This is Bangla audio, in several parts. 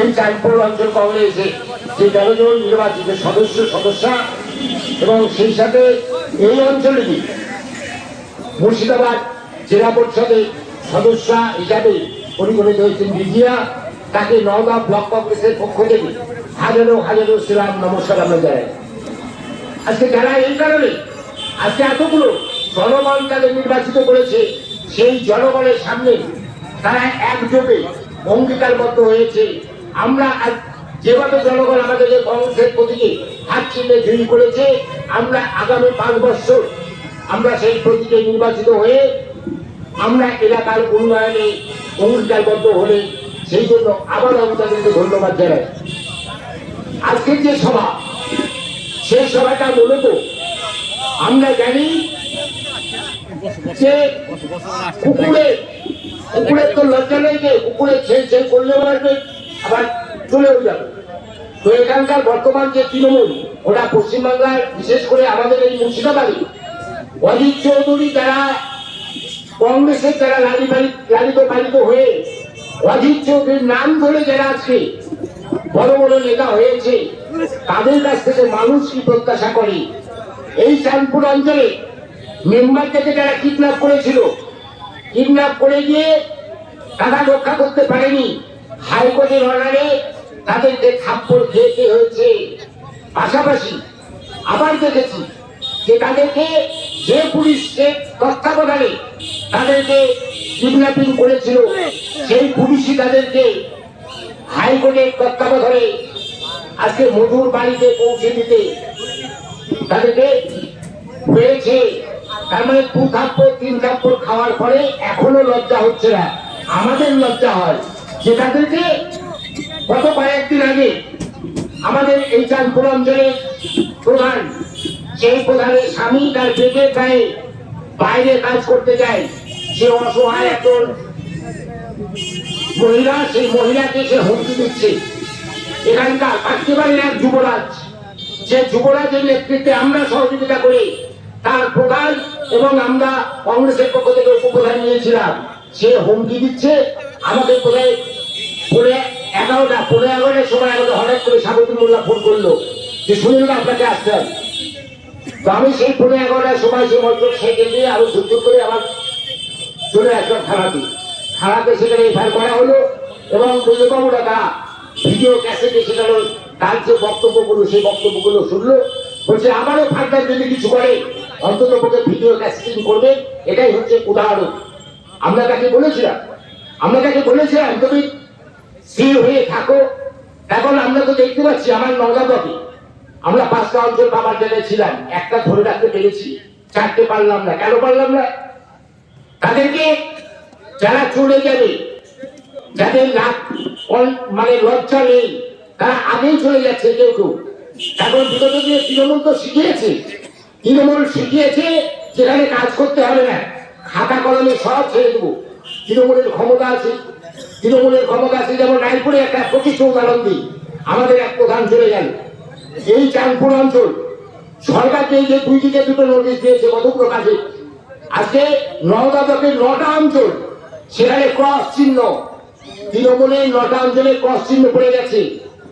এই চাঁদপুর অঞ্চল কংগ্রেসে যে তেরো জন নির্বাচিত সদস্য, সদস্যা এবং সেই সাথে এই অঞ্চলেরই মুর্শিদাবাদ জেলা পরিষদের সদস্য হিসাবে পরিগণিত হয়েছেন বিজিয়া। তাকে নওগাঁ ব্লক কংগ্রেসের পক্ষ থেকে হাজারো হাজারো শ্রীরাম নমস্কার আমরা জানাই। আজকে যারা এই কারণে, আজকে এতগুলো জনগণ তাদের নির্বাচিত করেছে, সেই জনগণের সামনে তারা একযোগে অঙ্গীকারবদ্ধ হয়েছে। আমরা আজ যেভাবে জনগণ আমাদেরকে কংগ্রেসের প্রতীকে হাত চিহ্নে জয়ী করেছে, আমরা আগামী পাঁচ বছর আমরা সেই প্রতীকে নির্বাচিত হয়ে আমরা এলাকার উন্নয়নে অঙ্গীকারবদ্ধ হলে সেই জন্য আবার আমি তাদেরকে ধন্যবাদ জানাই। আজকের যে সভা সেই সভাটা মূলত আমরা জানি যে কুকুরে কুকুরের তো লজ্জা নেই যে কুকুরে ছেল ছেল করলে মারবে। চলেও যাবে। তো এখানকার বর্তমান যে তৃণমূল, ওটা পশ্চিমবাংলার বিশেষ করে আমাদের এই মুর্শিদাবাদে। অজিত চৌধুরী যারা কংগ্রেসের যারা লালি লালিত পালিত হয়ে অজিত চৌধুরীর নাম ধরে যারা আজকে বড় বড় নেতা হয়েছে, তাদের কাছ থেকে মানুষ কি প্রত্যাশা করে? এই চাঁদপুর অঞ্চলে মেম্বার থেকে যারা কিডন্যাপ করেছিল কিডন্যাপ করে গিয়ে তারা রক্ষা করতে পারেনি হাইকোর্টের অর্ডারে তাদেরকে থাপ্পড় খেতে হয়েছে। পাশাপাশি আবার দেখেছি যে তাদেরকে যে পুলিশের তত্ত্বাবধানে তাদেরকে কিডন্যাপিং করেছিল, সেই পুলিশই তাদেরকে হাইকোর্টের তত্ত্বাবধানে আজকে মধুর বাড়িতে পৌঁছে দিতে তাদেরকে হয়েছে। তার মানে দু থাপ্পড়, তিন থাপ্পড় খাওয়ার পরে এখনও লজ্জা হচ্ছে না। আমাদের লজ্জা হয়। যে তাদেরকে গত কয়েকদিন আগে আমাদের এই চাঁদপুর অঞ্চলের প্রধান, সেই প্রধানের স্বামী তার পেটের গায়ে বাইরে কাজ করতে যায়। সে অসহায় একজন মহিলা, সেই মহিলাকে সে হুমকি দিচ্ছে। এখানকার একেবারে এক যুবরাজ, যে যুবরাজের নেতৃত্বে আমরা সহযোগিতা করি তার প্রধান এবং আমরা কংগ্রেসের পক্ষ থেকে উপপ্রধান নিয়েছিলাম, সে হুমকি দিচ্ছে। আমাদের কোথায় পরে এগারোটা পনেরো এগারোটার সময় আমাদের হঠাৎ করে সাবতী মোল্লা ফোন করল যে, সুনীল আপনাকে আসতে তো আমি সেই পনেরো এগারোটার সময় সেই মজুর সাইকেল দিয়ে আরও যুদ্ধ করে আমার চলে আসলাম থানাতে। থানাতে সেখানে এফআইআর করা হলো এবং বিজয়বাবুরা তারা ভিডিও ক্যাসেটে সেখানে তার যে বক্তব্যগুলো, সেই বক্তব্যগুলো শুনলো। বলছে, আমারও ফার্দার যদি কিছু করে অন্তত ভিডিও ক্যাসেটিং করবে। এটাই হচ্ছে উদাহরণ। আমরা তাকে বলেছিলাম আমরা তাকে বলেছিলাম তুমি স্থির হয়ে থাকো, এখন আমরা তো দেখতে পাচ্ছি আমার নগাপথে আমরা পাঁচটা অঞ্চল বাবার জায়গায় ছিলাম, একটা ধরে রাখতে পেরেছি, চারটে পারলাম না, কেন পারলাম না? তাদেরকে যারা চলে যাবে, যাদের লাভ মানে লজ্জা নেই, তারা আগেই চলে যাচ্ছে কেউ কেউ। এখন বিগত দিনে তৃণমূল তো শিখিয়েছে, তৃণমূল শিখিয়েছে যেখানে কাজ করতে হবে না, খাতা কলমে সব ছেড়ে দেবো। তৃণমূলের ক্ষমতা আছে। তৃণমূলের ক্ষমতা আছে যেমন রায়পুরে একটা প্রকৃষ্ট উদাহরণ দিই আমাদের এক প্রধান চলে গেল এই চাঁদপুর অঞ্চল, সরকারকে যে দুই দিকে দুটো নোটিশ দিয়েছে কতগুলো কাজে আজকে নওদা ব্লকের নটা অঞ্চল, সেখানে ক্রস চিহ্ন। তৃণমূলের নটা অঞ্চলে ক্রস চিহ্ন পড়ে গেছে,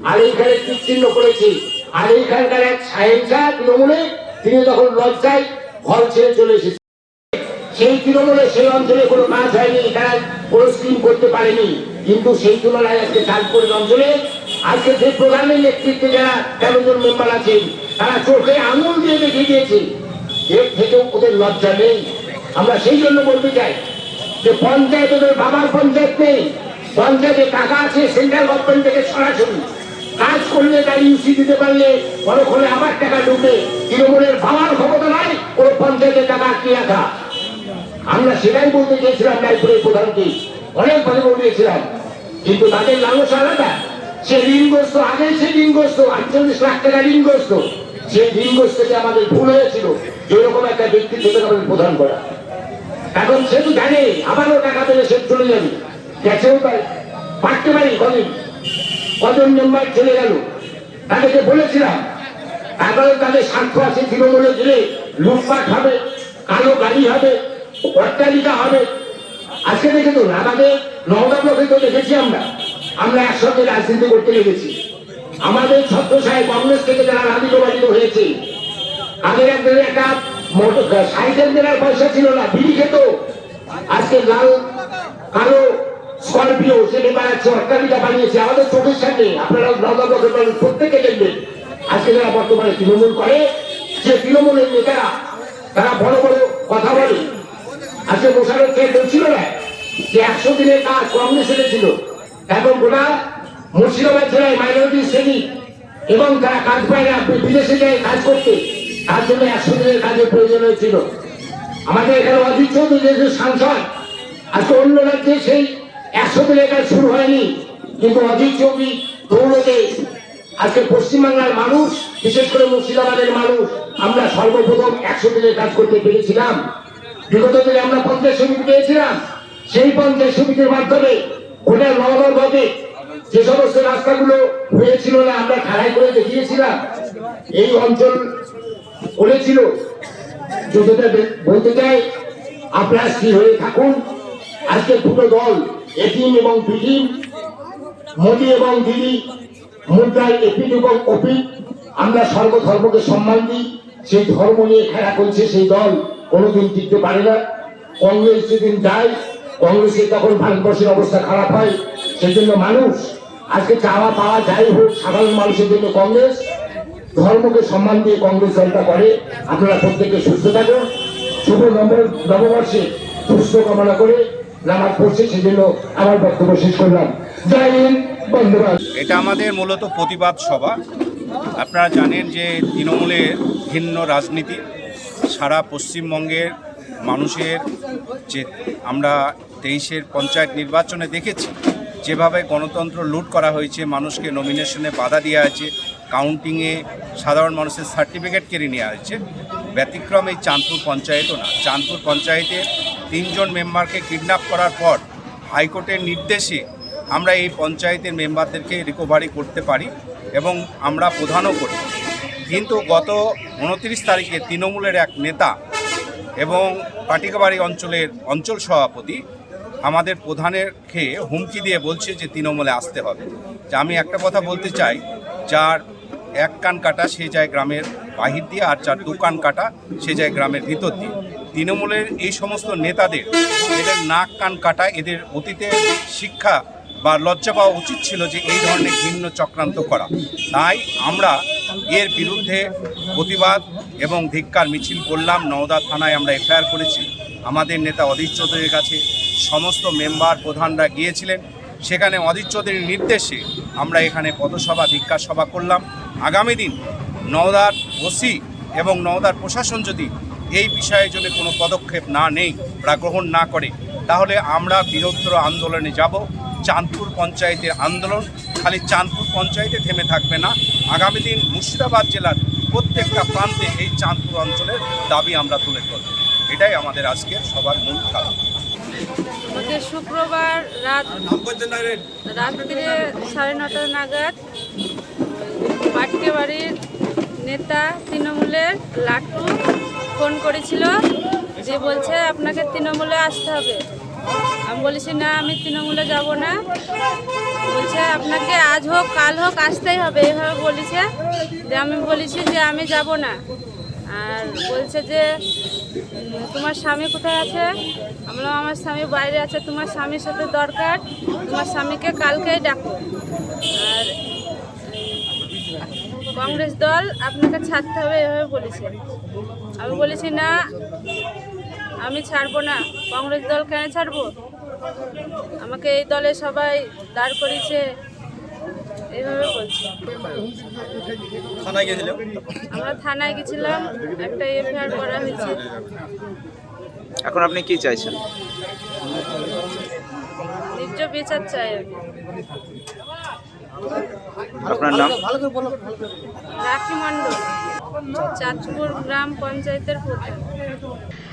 আর এইখানে তীর চিহ্ন পড়েছে। আর এইখানকার এক সাহেবরা তৃণমূলে, তিনি তখন লজ্জায় ঘর ছেড়ে চলে এসেছে সেই তৃণমূলে সেই অঞ্চলে কোনো কাজ হয়নি, তারা কোনো স্কিম করতে পারেনি। কিন্তু সেই তুলনায় আজকে চাঁদপুরের অঞ্চলে, আজকে যে প্রধানের নেতৃত্বে যারা তেরো জন মেম্বার আছেন, তারা চোখে আঙুল দিয়ে দেখিয়ে দিয়েছে এর থেকেও ওদের লজ্জা নেই। আমরা সেই জন্য বলতে চাই যে পঞ্চায়েত ওদের বাবার পঞ্চায়েত নেই, পঞ্চায়েতে টাকা আছে সেন্ট্রাল গভর্নমেন্ট থেকে সরাসরি। কাজ করলে তার ইউসি দিতে পারলে পরক্ষণে আবার টাকা ঢুকে তৃণমূলের বাবার ক্ষমতা নাই কোনো পঞ্চায়েতের টাকা আটকে রাখা? আমরা সেটাই বলতে চেয়েছিলাম রায়পুরের প্রধানকে। অনেক ভালো বলিয়েছিলাম। কিন্তু তাদের লালস আলাদা। সে ঋণগ্রস্ত, আগে সে ঋণগ্রস্ত, আটচল্লিশ লাখ টাকা ঋণগ্রস্ত। সেই ঋণগ্রস্তকে আমাদের ভুল হয়েছিল। যেরকম একটা ব্যক্তি ব্যক্তিত্ব আমাদের প্রধান করা। এখন সে তো জানে, আবারও টাকা পেলে সে চলে যাবে। গেছেও তাই পারতে পারি কদিন? কজন মেম্বার চলে গেল? তাদেরকে বলেছিলাম তারপরে তাদের স্বার্থ আছে তৃণমূলে দিলে লুটপাট হবে, কালো গাড়ি হবে অট্টালিকা হবে। আজকে দেখে তো আমাদের নওদা ব্লকে তো দেখেছি আমরা। আমরা একসঙ্গে রাজনীতি করতে লেগেছি। আমাদের ছত্রসায় কংগ্রেস থেকে যারা রাজনীতিবাদিত হয়েছে আগের একদিন একটা সাইকেল কেনার পয়সা ছিল না, বিড়ি খেত। আজকে লাল, কালো স্করপিও সেটা বানাচ্ছে অট্টালিকা বানিয়েছে। আমাদের চোখের সামনে, আপনারা নগর বছর পরে প্রত্যেকে দেখবেন। আজকে যারা বর্তমানে তৃণমূল করে, যে তৃণমূলের নেতারা, তারা বড় বড় কথা বলে। আজকে মোশারফ কে বলছিল না, যে একশো দিনের কাজ কংগ্রেস ছিল। এখন গোটা মুর্শিদাবাদ জেলায় মাইনরিটি শ্রেণি এবং তারা কাজ পায় না বিদেশে যায় কাজ করতে, তার জন্য একশো দিনের কাজের প্রয়োজন হয়েছিল। আমাদের এখানে অজিত চৌধুরী সাংসদ, আজকে অন্য রাজ্যে সেই একশো দিনের কাজ শুরু হয়নি। কিন্তু অজিত চৌধুরী দৌড়তে আজকে পশ্চিমবাংলার মানুষ, বিশেষ করে মুর্শিদাবাদের মানুষ, আমরা সর্বপ্রথম একশো দিনের কাজ করতে পেরেছিলাম। বিগত দিনে আমরা পঞ্চায়েত সমিতি পেয়েছিলাম। সেই পঞ্চায়েত সমিতির মাধ্যমে গোটা নগর ভাবে যে সমস্ত রাস্তাগুলো হয়েছিল না, আমরা খাড়াই করে দেখিয়েছিলাম। এই অঞ্চল বলেছিল বলতে চাই, আপনারা স্থির হয়ে থাকুন। আজকে দুটো দল এটিম এবং বিটিম মোদি এবং দিদি, মুদ্রায় এপিট এবং অপিট আমরা সর্বধর্মকে সম্মান দিই। সেই ধর্ম নিয়ে খেলা করছে সেই দল। কোনোদিন টিকতে পারে না। কংগ্রেস যেদিন যায় কংগ্রেসের তখন ভারতবর্ষের অবস্থা খারাপ হয়। সেই জন্য মানুষ, আজকে চাওয়া পাওয়া যাই হোক, সাধারণ মানুষের জন্য কংগ্রেস, ধর্মকে সম্মান দিয়ে কংগ্রেস দলটা করে। আপনারা প্রত্যেকে সুস্থ থাকুন। শুভ নব- নববর্ষে সুস্থ কামনা করে নামাজ পড়ছে, সেজন্য আমার বক্তব্য শেষ করলাম। জয় হিন্দ এটা আমাদের মূলত প্রতিবাদ সভা। আপনারা জানেন যে তৃণমূলের ভিন্ন রাজনীতি। সারা পশ্চিমবঙ্গের মানুষের যে আমরা তেইশের পঞ্চায়েত নির্বাচনে দেখেছি, যেভাবে গণতন্ত্র লুট করা হয়েছে, মানুষকে নমিনেশনে বাধা দেওয়া হয়েছে কাউন্টিংয়ে সাধারণ মানুষের সার্টিফিকেট কেড়ে নেওয়া হয়েছে, ব্যতিক্রম এই চাঁদপুর পঞ্চায়েতও না। চাঁদপুর পঞ্চায়েতে তিনজন মেম্বারকে কিডন্যাপ করার পর হাইকোর্টের নির্দেশে আমরা এই পঞ্চায়েতের মেম্বারদেরকে রিকভারি করতে পারি এবং আমরা প্রধানও করি। কিন্তু গত উনত্রিশ তারিখে তৃণমূলের এক নেতা এবং পাটিকাবাড়ি অঞ্চলের অঞ্চল সভাপতি আমাদের প্রধানের খেয়ে হুমকি দিয়ে বলছে যে তৃণমূলে আসতে হবে। যে আমি একটা কথা বলতে চাই, যার এক কান কাটা সে যায় গ্রামের বাহির দিয়ে আর যার দু কান কাটা সে যায় গ্রামের ভিতর দিয়ে। তৃণমূলের এই সমস্ত নেতাদের, এদের নাক কান কাটা, এদের অতীতে শিক্ষা বা লজ্জা পাওয়া উচিত ছিল যে এই ধরনের ঘৃণ্য চক্রান্ত করা। তাই আমরা এর বিরুদ্ধে প্রতিবাদ এবং ধিক্কার মিছিল করলাম। নওদা থানায় আমরা এফআইআর করেছি। আমাদের নেতা অধীর চৌধুরীর কাছে সমস্ত মেম্বার প্রধানরা গিয়েছিলেন। সেখানে অধীর চৌধুরীর নির্দেশে আমরা এখানে পদসভা ধিক্কার সভা করলাম। আগামী দিন নওদার ওসি এবং নওদার প্রশাসন যদি এই বিষয়ে যদি কোনো পদক্ষেপ না নেই বা গ্রহণ না করে, তাহলে আমরা বৃহত্তর আন্দোলনে যাব। চাঁদপুর পঞ্চায়েতের আন্দোলন। খালি চাঁদপুর পঞ্চায়েতে থেমে থাকবে না। আগামী দিন মুর্শিদাবাদ জেলার প্রত্যেকটা প্রান্তে এই চাঁদপুর অঞ্চলের দাবি আমরা তুলে ধরব। এটাই আমাদের আজকে সবার মূল কারণ। শুক্রবার রাত রাত্রে সাড়ে নটা নাগাদ পাটকে বাড়ির নেতা তৃণমূলের লাট্টু ফোন করেছিল যে বলছে আপনাকে তৃণমূলে আসতে হবে। আমি বলেছি, না, আমি তৃণমূলে যাব না। বলছে, আপনাকে আজ হোক, কাল হোক, আসতেই হবে। এভাবে বলেছে। যে আমি বলেছি যে আমি যাব না। আর বলছে যে তোমার স্বামী কোথায় আছে? আমরা আমার স্বামী বাইরে আছে। তোমার স্বামীর সাথে দরকার। তোমার স্বামীকে কালকেই ডাকো। আর কংগ্রেস দল আপনাকে ছাড়তে হবে, এভাবে বলেছে। আমি বলেছি, না আমি ছাড়বো না? কংগ্রেস দল কেন ছাড়বো? আমাকে এই দলে সবাই দাঁড় করেছে এইভাবে বলছে। থানায় আমরা থানায় গেছিলাম একটা এফআইআর করা হয়েছে। এখন আপনি কি চাইছেন? নিজ বিচার চাই আপনার নাম? রাখি মণ্ডল চাঁদপুর গ্রাম পঞ্চায়েতের প্রধান।